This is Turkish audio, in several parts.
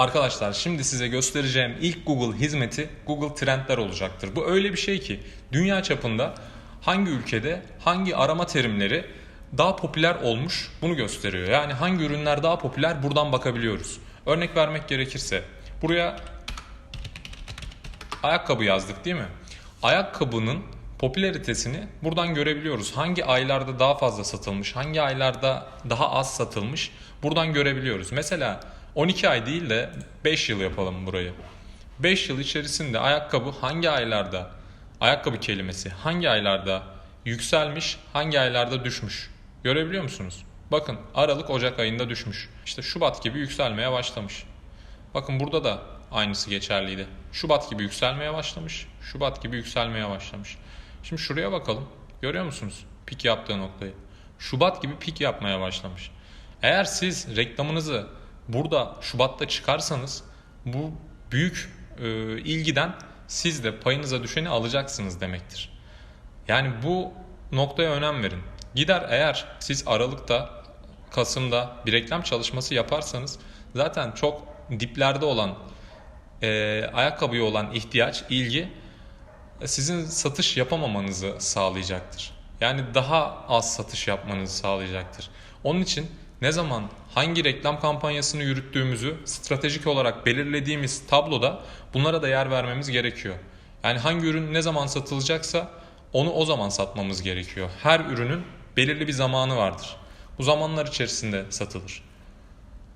Arkadaşlar şimdi size göstereceğim ilk Google hizmeti Google Trendler olacaktır. Bu öyle bir şey ki dünya çapında hangi ülkede hangi arama terimleri daha popüler olmuş bunu gösteriyor. Yani hangi ürünler daha popüler buradan bakabiliyoruz. Örnek vermek gerekirse buraya ayakkabı yazdık değil mi? Ayakkabının popülaritesini buradan görebiliyoruz. Hangi aylarda daha fazla satılmış, hangi aylarda daha az satılmış buradan görebiliyoruz. Mesela 12 ay değil de 5 yıl yapalım burayı. 5 yıl içerisinde ayakkabı hangi aylarda, ayakkabı kelimesi hangi aylarda yükselmiş, hangi aylarda düşmüş. Görebiliyor musunuz? Bakın Aralık Ocak ayında düşmüş. İşte Şubat gibi yükselmeye başlamış. Bakın burada da aynısı geçerliydi. Şubat gibi yükselmeye başlamış. Şubat gibi yükselmeye başlamış. Şimdi şuraya bakalım. Görüyor musunuz? Pik yaptığı noktayı. Şubat gibi pik yapmaya başlamış. Eğer siz reklamınızı burada Şubat'ta çıkarsanız bu büyük e, ilgiden siz de payınıza düşeni alacaksınız demektir. Yani bu noktaya önem verin. Gider eğer siz Aralık'ta, Kasım'da bir reklam çalışması yaparsanız zaten çok diplerde olan e, ayakkabıya olan ihtiyaç, ilgi sizin satış yapamamanızı sağlayacaktır. Yani daha az satış yapmanızı sağlayacaktır. Onun için ne zaman hangi reklam kampanyasını yürüttüğümüzü stratejik olarak belirlediğimiz tabloda bunlara da yer vermemiz gerekiyor. Yani hangi ürün ne zaman satılacaksa onu o zaman satmamız gerekiyor. Her ürünün belirli bir zamanı vardır. Bu zamanlar içerisinde satılır.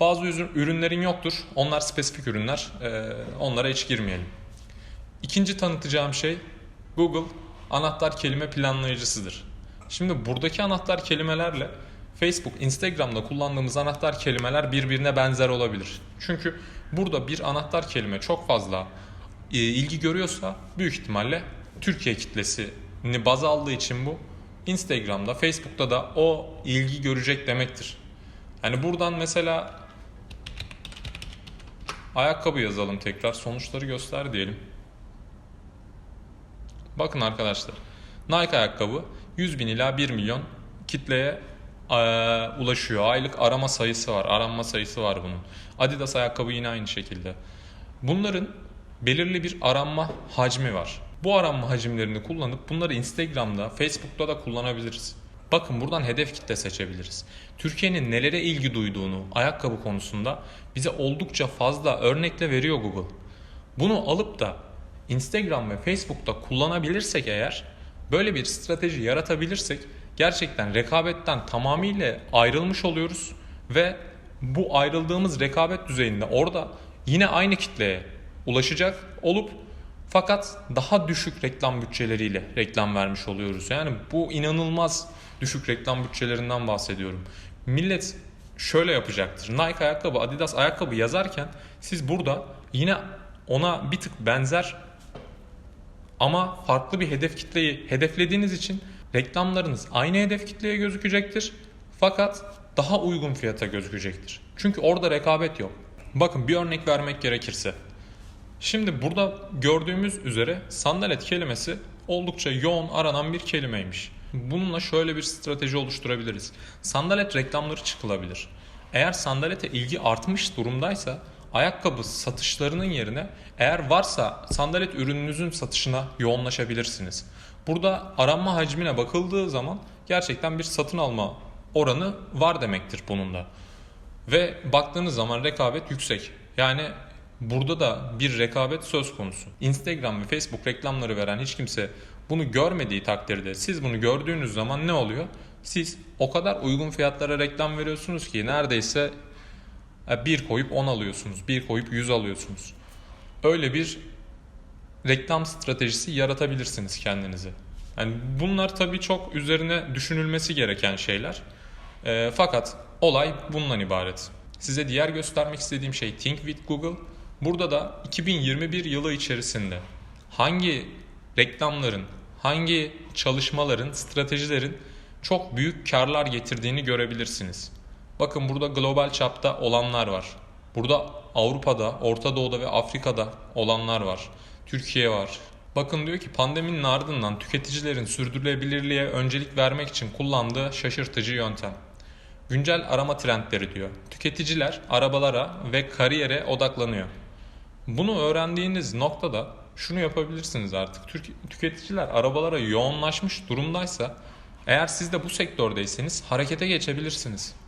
Bazı ürünlerin yoktur. Onlar spesifik ürünler. Ee, onlara hiç girmeyelim. İkinci tanıtacağım şey Google anahtar kelime planlayıcısıdır. Şimdi buradaki anahtar kelimelerle Facebook, Instagram'da kullandığımız anahtar kelimeler birbirine benzer olabilir. Çünkü burada bir anahtar kelime çok fazla e, ilgi görüyorsa büyük ihtimalle Türkiye kitlesini baz aldığı için bu Instagram'da, Facebook'ta da o ilgi görecek demektir. Yani buradan mesela ayakkabı yazalım tekrar sonuçları göster diyelim. Bakın arkadaşlar Nike ayakkabı 100 bin ila 1 milyon kitleye ulaşıyor. Aylık arama sayısı var, aranma sayısı var bunun. Adidas ayakkabı yine aynı şekilde. Bunların belirli bir aranma hacmi var. Bu aranma hacimlerini kullanıp bunları Instagram'da, Facebook'ta da kullanabiliriz. Bakın buradan hedef kitle seçebiliriz. Türkiye'nin nelere ilgi duyduğunu ayakkabı konusunda bize oldukça fazla örnekle veriyor Google. Bunu alıp da Instagram ve Facebook'ta kullanabilirsek eğer, böyle bir strateji yaratabilirsek gerçekten rekabetten tamamıyla ayrılmış oluyoruz ve bu ayrıldığımız rekabet düzeyinde orada yine aynı kitleye ulaşacak olup fakat daha düşük reklam bütçeleriyle reklam vermiş oluyoruz. Yani bu inanılmaz düşük reklam bütçelerinden bahsediyorum. Millet şöyle yapacaktır. Nike ayakkabı, Adidas ayakkabı yazarken siz burada yine ona bir tık benzer ama farklı bir hedef kitleyi hedeflediğiniz için reklamlarınız aynı hedef kitleye gözükecektir. Fakat daha uygun fiyata gözükecektir. Çünkü orada rekabet yok. Bakın bir örnek vermek gerekirse. Şimdi burada gördüğümüz üzere sandalet kelimesi oldukça yoğun aranan bir kelimeymiş. Bununla şöyle bir strateji oluşturabiliriz. Sandalet reklamları çıkılabilir. Eğer sandalete ilgi artmış durumdaysa ayakkabı satışlarının yerine eğer varsa sandalet ürününüzün satışına yoğunlaşabilirsiniz. Burada aranma hacmine bakıldığı zaman gerçekten bir satın alma oranı var demektir bunun da. Ve baktığınız zaman rekabet yüksek. Yani burada da bir rekabet söz konusu. Instagram ve Facebook reklamları veren hiç kimse bunu görmediği takdirde siz bunu gördüğünüz zaman ne oluyor? Siz o kadar uygun fiyatlara reklam veriyorsunuz ki neredeyse e, bir koyup 10 alıyorsunuz, bir koyup 100 alıyorsunuz. Öyle bir reklam stratejisi yaratabilirsiniz kendinize. Yani bunlar tabii çok üzerine düşünülmesi gereken şeyler. E, fakat olay bundan ibaret. Size diğer göstermek istediğim şey Think with Google. Burada da 2021 yılı içerisinde hangi reklamların, hangi çalışmaların, stratejilerin çok büyük karlar getirdiğini görebilirsiniz. Bakın burada global çapta olanlar var. Burada Avrupa'da, Orta Doğu'da ve Afrika'da olanlar var. Türkiye var. Bakın diyor ki pandeminin ardından tüketicilerin sürdürülebilirliğe öncelik vermek için kullandığı şaşırtıcı yöntem. Güncel arama trendleri diyor. Tüketiciler arabalara ve kariyere odaklanıyor. Bunu öğrendiğiniz noktada şunu yapabilirsiniz artık. Tüketiciler arabalara yoğunlaşmış durumdaysa eğer siz de bu sektördeyseniz harekete geçebilirsiniz.